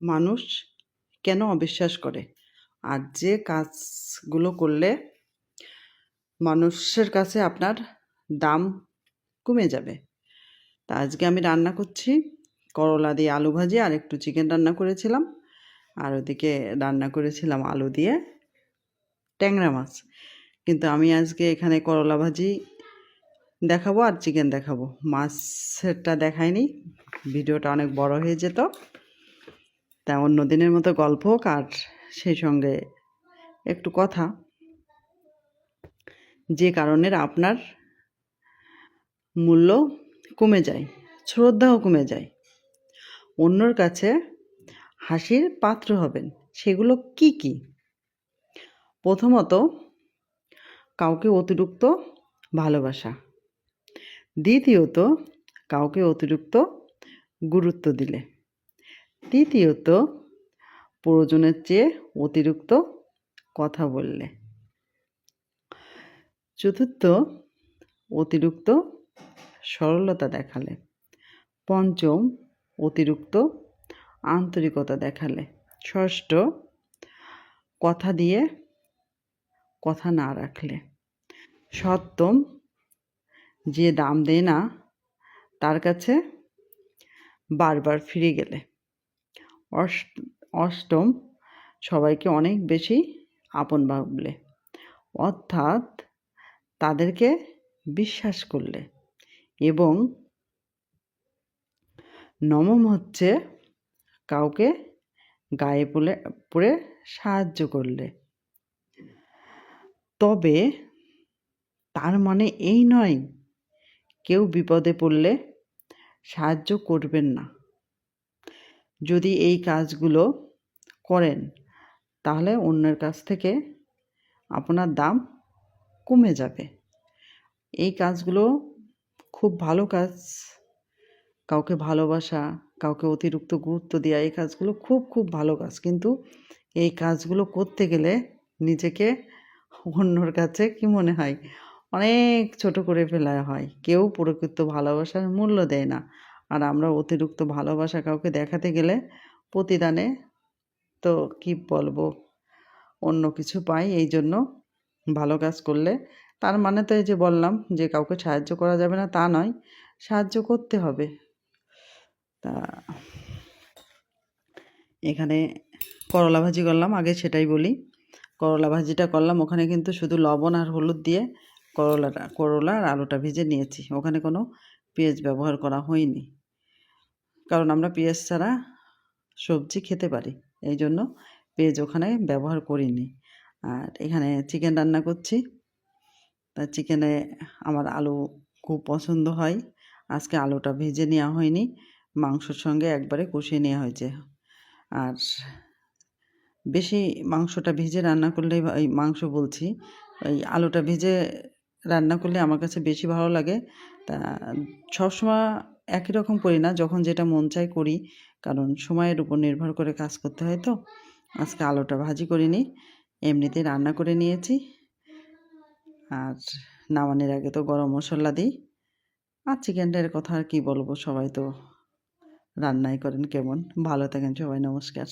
মানুষ কেন অবিশ্বাস করে? আর যে কাজগুলো করলে মানুষের কাছে আপনার দাম কমে যাবে। তা আজকে আমি রান্না করছি। করলা দিয়ে আলু ভাজি আর একটু চিকেন রান্না করেছিলাম। আর ওদিকে রান্না করেছিলাম আলু দিয়ে ট্যাংরা মাছ। কিন্তু আমি আজকে এখানে করলা ভাজি দেখাবো আর চিকেন দেখাবো। মাছেরটা দেখায়নি ভিডিওটা অনেক বড় হয়ে যেত। তা অন্য দিনের মতো গল্প হোক আর সেই সঙ্গে একটু কথা। যে কারণের আপনার মূল্য কমে যায়, শ্রদ্ধাও কমে যায়। অন্যর কাছে হাসির পাত্র হবেন, সেগুলো কি কি? প্রথমত, কাউকে অতিরিক্ত ভালোবাসা। দ্বিতীয়ত, কাউকে অতিরিক্ত গুরুত্ব দিলে। তৃতীয়ত প্রয়োজনের চেয়ে অতিরিক্ত কথা বললে। চতুর্থ, অতিরিক্ত সরলতা দেখালে। পঞ্চম, অতিরিক্ত আন্তরিকতা দেখালে। ষষ্ঠ, কথা দিয়ে কথা না রাখলে। সপ্তম, যে দাম দেয় না, তার কাছে বারবার ফিরে গেলে। অষ্টম, সবাইকে অনেক বেশি আপন ভাবলে। অর্থাৎ তাদেরকে বিশ্বাস করলে এবং নবম হচ্ছে কাউকে গায়ে পড়ে পড়ে সাহায্য করলে। তবে তার মানে এই নয়, কেউ বিপদে পড়লে সাহায্য করবেন না। যদি এই কাজগুলো করেন, তাহলে অন্যের কাছ থেকে আপনার দাম কমে যাবে। এই কাজগুলো খুব ভালো কাজ। কাউকে ভালোবাসা, কাউকে অতিরিক্ত গুরুত্ব দেওয়া এই কাজগুলো খুব খুব ভালো কাজ। কিন্তু এই কাজগুলো করতে গেলে নিজেকে অন্যর কাছে কি মনে হয়? অনেক ছোট করে ফেলা হয়। কেউ প্রকৃত ভালোবাসার মূল্য দেয় না। আর আমরা অতিরিক্ত ভালোবাসা কাউকে দেখাতে গেলে প্রতিদানে তো কি বলব? অন্য কিছু পাই, এই জন্য ভালো কাজ করলে। তার মানে তো এই যে বললাম যে কাউকে সাহায্য করা যাবে না, তা নয়, সাহায্য করতে হবে। তা এখানে করলা ভাজি করলাম, আগে সেটাই বলি। করলা ভাজিটা করলাম, ওখানে কিন্তু শুধু লবণ আর হলুদ দিয়ে করলাটা, করলা আর আলুটা ভেজে নিয়েছি। ওখানে কোনো পেঁয়াজ ব্যবহার করা হয়নি। কারণ আমরা পেঁয়াজ ছাড়া সবজি খেতে পারি। এই জন্য পেঁয়াজ ওখানে ব্যবহার করিনি। আর এখানে চিকেন রান্না করছি। তা চিকেনে আমার আলু খুব পছন্দ হয়। আজকে আলুটা ভেজে নেওয়া হয়নি। মাংসর সঙ্গে একবারে কষিয়ে নেওয়া হয়েছে। আর বেশি মাংসটা ভেজে রান্না করলে এই মাংস বলছি ওই আলুটা ভেজে রান্না করলে আমার কাছে বেশি ভালো লাগে। তা সবসময় একই রকম করি না। যখন যেটা মন চাই করি। কারণ সময়ের উপর নির্ভর করে কাজ করতে হয় তো। আজকে আলুটা ভাজি করিনি। এমনিতে রান্না করে নিয়েছি। আর নামানের আগে তো গরম মশলা দিই। আর চিকেনটার কথা আর কী বলব? সবাই তো রান্নাই করেন কেমন? ভালো থাকেন সবাই, নমস্কার।